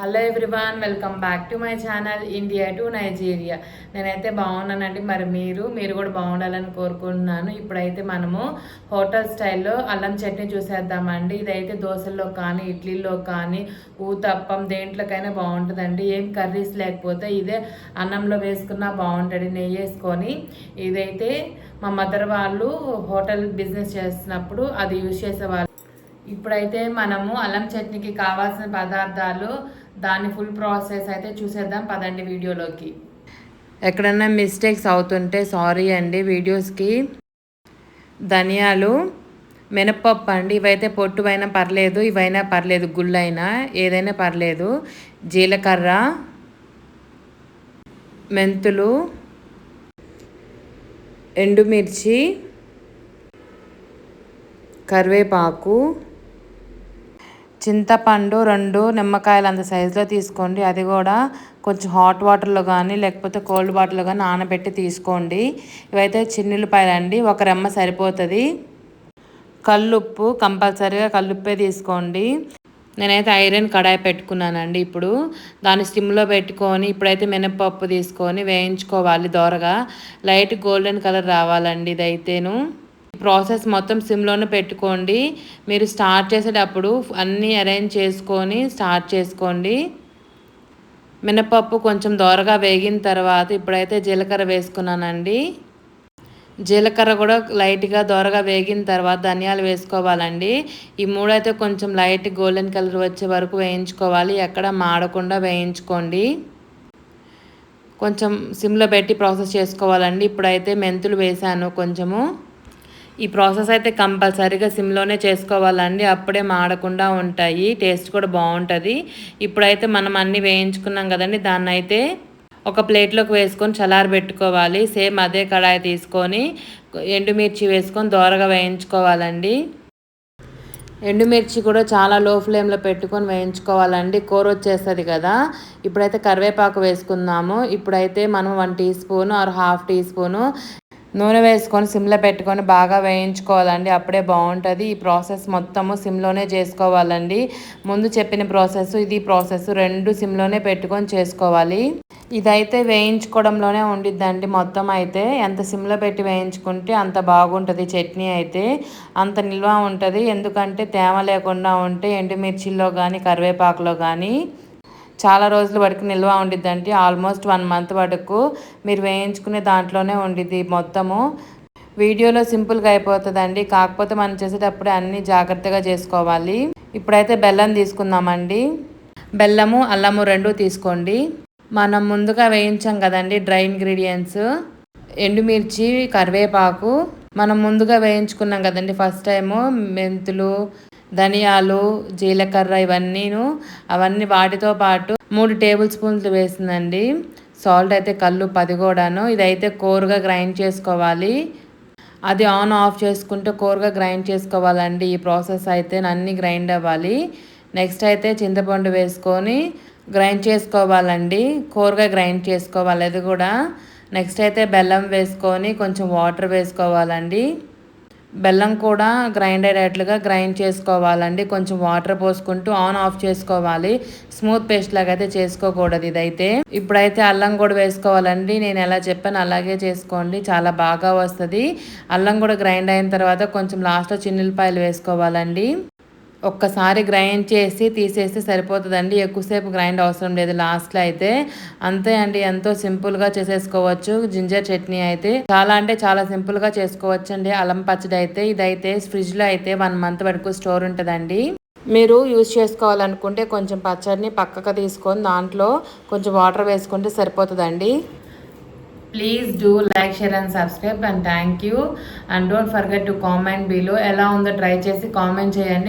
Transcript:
Hello everyone welcome back to my channel India to Nigeria నేనైతే బాగున్నానండి. మరి మీరు మీరు కూడా బాగుండాలని కోరుకుంటున్నాను. ఇప్పుడైతే మనము హోటల్ స్టైల్లో అల్లం చట్నీ చూసేద్దామండి. ఇదైతే దోశల్లో కానీ ఇడ్లీలో కానీ ఊతప్పం దేంట్లోకైనా బాగుంటుందండి. ఏం కర్రీస్ లేకపోతే ఇదే అన్నంలో వేసుకున్నా బాగుంటుంది నెయ్యి వేసుకొని. ఇదైతే మా మదర్ వాళ్ళు హోటల్ బిజినెస్ చేస్తున్నప్పుడు అది యూజ్ చేసేవాళ్ళు. ఇప్పుడైతే మనము అల్లం చట్నీకి కావాల్సిన పదార్థాలు దాని ఫుల్ ప్రాసెస్ అయితే చూసేద్దాం. పదండి వీడియోలోకి. ఎక్కడన్నా మిస్టేక్స్ అవుతుంటే సారీ అండి. వీడియోస్కి ధనియాలు మినప్పప్పు అండి. ఇవైతే పొట్టువైనా పర్లేదు ఇవైనా పర్లేదు గుళ్ళైనా ఏదైనా పర్లేదు. జీలకర్ర మెంతులు ఎండుమిర్చి కరివేపాకు చింతపండు రెండు నిమ్మకాయలు అంత సైజులో తీసుకోండి. అది కూడా కొంచెం హాట్ వాటర్లో కానీ లేకపోతే కోల్డ్ వాటర్లో కానీ నానబెట్టి తీసుకోండి. ఇవైతే చిన్నపాయలు అండి. ఒక రెమ్మ సరిపోతుంది. కల్లుప్పు కంపల్సరీగా కల్లుప్పే తీసుకోండి. నేనైతే ఐరన్ కడాయి పెట్టుకున్నానండి ఇప్పుడు. దాన్ని స్టిమ్లో పెట్టుకొని ఇప్పుడైతే మినపప్పు తీసుకొని వేయించుకోవాలి దోరగా. లైట్ గోల్డెన్ కలర్ రావాలండి ఇదైతేను. ప్రాసెస్ మొత్తం సిమ్లోనే పెట్టుకోండి. మీరు స్టార్ట్ చేసేటప్పుడు అన్నీ అరేంజ్ చేసుకొని స్టార్ట్ చేసుకోండి. మినపప్పు కొంచెం దోరగా వేగిన తర్వాత ఇప్పుడైతే జీలకర్ర వేసుకున్నానండి. జీలకర్ర కూడా లైట్గా దోరగా వేగిన తర్వాత ధనియాలు వేసుకోవాలండి. ఈ మూడైతే కొంచెం లైట్ గోల్డెన్ కలర్ వచ్చే వరకు వేయించుకోవాలి. ఎక్కడ మాడకుండా వేయించుకోండి. కొంచెం సిమ్లో పెట్టి ప్రాసెస్ చేసుకోవాలండి. ఇప్పుడైతే మెంతులు వేసాను కొంచెము. ఈ ప్రాసెస్ అయితే కంపల్సరీగా సిమ్లోనే చేసుకోవాలండి. అప్పుడే మాడకుండా ఉంటాయి. టేస్ట్ కూడా బాగుంటుంది. ఇప్పుడైతే మనం అన్నీ వేయించుకున్నాం కదండి. దాన్ని అయితే ఒక ప్లేట్లోకి వేసుకొని చల్లారి పెట్టుకోవాలి. సేమ్ అదే కడాయి తీసుకొని ఎండుమిర్చి వేసుకొని దోరగా వేయించుకోవాలండి. ఎండుమిర్చి కూడా చాలా లో ఫ్లేమ్లో పెట్టుకొని వేయించుకోవాలండి. కూర వచ్చేస్తుంది కదా. ఇప్పుడైతే కరివేపాకు వేసుకుందాము. ఇప్పుడైతే మనం one teaspoon or half teaspoon నూనె వేసుకొని సిమ్లో పెట్టుకొని బాగా వేయించుకోవాలండి. అప్పుడే బాగుంటుంది. ఈ ప్రాసెస్ మొత్తము సిమ్లోనే చేసుకోవాలండి. ముందు చెప్పిన ప్రాసెస్ ఇది ప్రాసెస్ రెండు సిమ్లోనే పెట్టుకొని చేసుకోవాలి. ఇదైతే వేయించుకోవడంలోనే ఉండిద్దండి మొత్తం అయితే. ఎంత సిమ్లో పెట్టి వేయించుకుంటే అంత బాగుంటుంది చట్నీ అయితే. అంత నిల్వ ఉంటుంది. ఎందుకంటే తేమ లేకుండా ఉంటే ఎండుమిర్చిలో కానీ కరివేపాకులో కానీ చాలా రోజులు వరకు నిల్వ ఉండిద్దండి. ఆల్మోస్ట్ వన్ మంత్ వరకు మీరు వేయించుకునే దాంట్లోనే ఉండిద్ది మొత్తము. వీడియోలో సింపుల్గా అయిపోతుందండి. కాకపోతే మనం చేసేటప్పుడు అన్నీ జాగ్రత్తగా చేసుకోవాలి. ఇప్పుడైతే బెల్లం తీసుకుందామండి. బెల్లము అల్లము రెండు తీసుకోండి. మనం ముందుగా వేయించాం కదండి డ్రై ఇంగ్రీడియంట్స్. ఎండుమిర్చి కరివేపాకు. మనం ముందుగా వేయించుకున్నాం కదండి ఫస్ట్ టైము. మెంతులు ధనియాలు జీలకర్ర ఇవన్నీను అవన్నీ వాటితో పాటు మూడు టేబుల్ స్పూన్లు వేసిందండి. సాల్ట్ అయితే కళ్ళు పది కూడాను ఇదైతే కోరుగా గ్రైండ్ చేసుకోవాలి. అది ఆన్ ఆఫ్ చేసుకుంటే కోరుగా గ్రైండ్ చేసుకోవాలండి. ఈ ప్రాసెస్ అయితే అన్నీ గ్రైండ్ అవ్వాలి. నెక్స్ట్ అయితే చింతపండు వేసుకొని గ్రైండ్ చేసుకోవాలండి. కోరుగా గ్రైండ్ చేసుకోవాలి అది కూడా. నెక్స్ట్ అయితే బెల్లం వేసుకొని కొంచెం వాటర్ వేసుకోవాలండి. బెల్లం కూడా గ్రైండ్ అయ్యేటట్లుగా గ్రైండ్ చేసుకోవాలండి. కొంచెం వాటర్ పోసుకుంటూ ఆన్ ఆఫ్ చేసుకోవాలి. స్మూత్ పేస్ట్ లాగా అయితే చేసుకోకూడదు ఇదైతే. ఇప్పుడైతే అల్లం కూడా వేసుకోవాలండి. నేను ఎలా చెప్పాను అలాగే చేసుకోండి. చాలా బాగా వస్తుంది. అల్లం కూడా గ్రైండ్ అయిన తర్వాత కొంచెం లాస్ట్లో చిన్నులపాయలు వేసుకోవాలండి. ఒక్కసారి గ్రైండ్ చేసి తీసేస్తే సరిపోతుందండి. ఎక్కువసేపు గ్రైండ్ అవసరం లేదు. లాస్ట్లో అయితే అంతే అండి. ఎంతో సింపుల్గా చేసేసుకోవచ్చు. జింజర్ చట్నీ అయితే చాలా అంటే చాలా సింపుల్గా చేసుకోవచ్చు అండి అల్లం పచ్చడి అయితే ఇదైతే ఫ్రిడ్జ్లో అయితే వన్ మంత్ వరకు స్టోర్ ఉంటుందండి. మీరు యూజ్ చేసుకోవాలనుకుంటే కొంచెం పచ్చడిని పక్కకు తీసుకొని దాంట్లో కొంచెం వాటర్ వేసుకుంటే సరిపోతుందండి. Please do like share and subscribe and thank you and don't forget to comment below ఎలా ఉందో ట్రై చేసి కామెంట్ చేయండి.